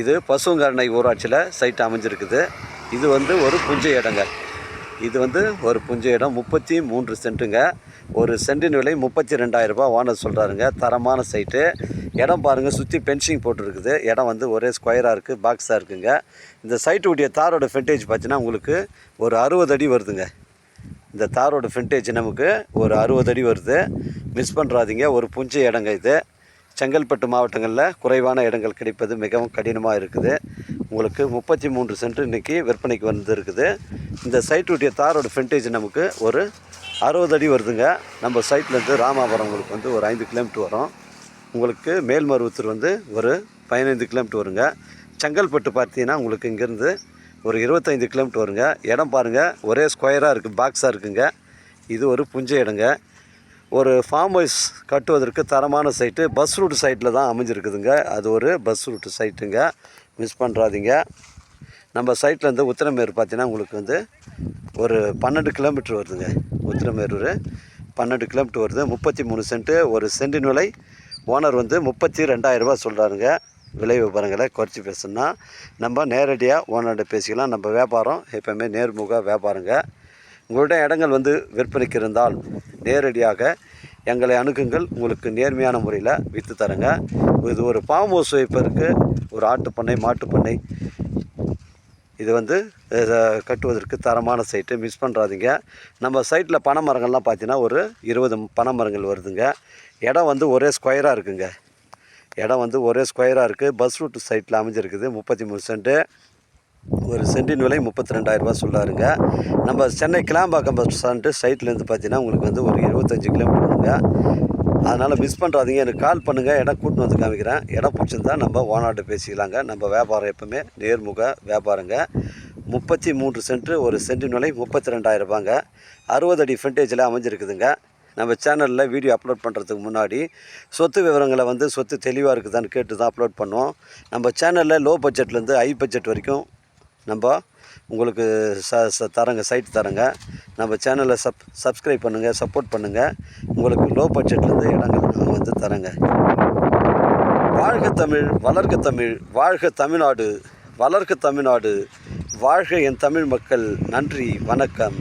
இது பசுங்கரணை ஊராட்சியில் சைட் அமைஞ்சிருக்குது. இது வந்து ஒரு புஞ்ச இடங்க. இது வந்து ஒரு புஞ்ச இடம் முப்பத்தி மூன்று சென்ட்டுங்க. ஒரு சென்டின் விலை முப்பத்தி ரெண்டாயிரரூபா ரூபாய். ஓனர் சொல்கிறாருங்க தரமான சைட்டு இடம் பாருங்கள் சுற்றி பென்சிங் போட்டிருக்குது. இடம் வந்து ஒரே ஸ்கொயராக இருக்குது பாக்ஸாக இருக்குங்க. இந்த சைட்டுடைய தாரோட ஃப்ரண்டேஜ் பார்த்தீங்கன்னா உங்களுக்கு ஒரு அறுபது அடி வருதுங்க. இந்த தாரோட ஃப்ரண்டேஜ் நமக்கு ஒரு அறுபது அடி வருது. மிஸ் பண்ணுறாதீங்க ஒரு புஞ்ச இடங்க இது. செங்கல்பட்டு மாவட்டங்களில் குறைவான இடங்கள் கிடைப்பது மிகவும் கடினமாக இருக்குது. உங்களுக்கு முப்பத்தி மூன்று சென்ட் இன்றைக்கி விற்பனைக்கு வந்து இருக்குது இந்த சைட்டுடைய தாரோட ஃப்ரண்டேஜ் நமக்கு ஒரு அறுபது அடி வருதுங்க. நம்ம சைட்லேருந்து ராமாபுரம் உங்களுக்கு வந்து ஒரு ஐந்து கிலோமீட்டர் வரும். உங்களுக்கு மேல்மருவத்தூர் வந்து ஒரு பதினைந்து கிலோமீட்டர் வருங்க. செங்கல்பட்டு பார்த்தீங்கன்னா உங்களுக்கு இங்கேருந்து ஒரு இருபத்தைந்து கிலோமீட்டர் வருங்க. இடம் பாருங்கள் ஒரே ஸ்கொயராக இருக்குது பாக்ஸாக இருக்குங்க. இது ஒரு புஞ்சை இடங்க. ஒரு ஃபார்ம் ஹவுஸ் கட்டுவதற்கு தரமான சைட்டு பஸ் ரூட் சைட்டில் தான் அமைஞ்சிருக்குதுங்க. அது ஒரு பஸ் ரூட் சைட்டுங்க மிஸ் பண்ணுறாதீங்க நம்ம சைட்லேருந்து உத்திரமேர் பார்த்தீங்கன்னா உங்களுக்கு வந்து ஒரு பன்னெண்டு கிலோமீட்டர் வருதுங்க. உத்திரமேரூர் பன்னெண்டு கிலோமீட்டர் வருது. முப்பத்தி மூணு சென்ட்டு ஒரு சென்டின் விலை ஓனர் வந்து முப்பத்தி ரெண்டாயிரரூபா சொல்கிறாருங்க விலை விவரங்களை குறைச்சி பேசணுன்னா நம்ம நேரடியாக ஓனர்கிட்ட பேசிக்கலாம். நம்ம வியாபாரம் எப்போவுமே நேர்முக வியாபாரங்க. உங்களிடம் இடங்கள் வந்து விற்பனைக்கு இருந்தால் நேரடியாக எங்களை அணுகுங்கள். உங்களுக்கு நேர்மையான முறையில் விற்று தரேங்க. இது ஒரு ஃபார்ம் ஹவுஸ் வைப்பதற்கு ஒரு ஆட்டுப்பண்ணை மாட்டுப்பண்ணை இது வந்து கட்டுவதற்கு தரமான சைட்டு. மிஸ் பண்ணுறாதீங்க நம்ம சைட்டில் பனை மரங்கள்லாம் பார்த்தீங்கன்னா ஒரு இருபது பனை மரங்கள் வருதுங்க. இடம் வந்து ஒரே ஸ்கொயராக இருக்குங்க. இடம் வந்து ஒரே ஸ்கொயராக இருக்குது பஸ் ரூட் சைட்டில் அமைஞ்சிருக்குது. முப்பத்தி மூணு சென்ட்டு. ஒரு சென்டின் விலை முப்பத்தி ரெண்டாயிரரூபா சொல்கிறாருங்க நம்ம சென்னை கிளாம்பாக்கம் பஸ் ஸ்டாண்டு சைட்லேருந்து பார்த்தீங்கன்னா உங்களுக்கு வந்து ஒரு இருபத்தஞ்சி கிலோமீட்டர் வருங்க. அதனால் மிஸ் பண்ணுறாதீங்க எனக்கு கால் பண்ணுங்கள் இடம் கூட்டின்னு வந்து காமிக்கிறேன். இடம் பிடிச்சிருந்தா நம்ம ஓனார்ட்ட பேசிக்கலாங்க. நம்ம வியாபாரம் எப்பவுமே நேர்முக வியாபாரங்க. முப்பத்தி மூன்று சென்ட்டு ஒரு சென்டின் விலை முப்பத்தி ரெண்டாயிரரூபாங்க அறுபது அடி ஃப்ரண்டேஜில் அமைஞ்சிருக்குதுங்க. நம்ம சேனலில் வீடியோ அப்லோட் பண்ணுறதுக்கு முன்னாடி சொத்து விவரங்களை வந்து சொத்து தெளிவாக இருக்குதான்னு கேட்டு தான் அப்லோட் பண்ணுவோம். நம்ம சேனலில் லோ பட்ஜெட்லேருந்து ஹை பட்ஜெட் வரைக்கும் நம்ம உங்களுக்கு ச ச தரங்க சைட் தரங்க. நம்ம சேனலை சப் சப்ஸ்கிரைப் பண்ணுங்கள் சப்போர்ட் பண்ணுங்கள் உங்களுக்கு லோ பட்ஜெட்லேருந்து இடங்கள் நாங்கள் வந்து தரங்க. வாழ்க தமிழ் வளர்க தமிழ் வாழ்க தமிழ்நாடு வளர்க தமிழ்நாடு வாழ்க என் தமிழ் மக்கள். நன்றி வணக்கம்.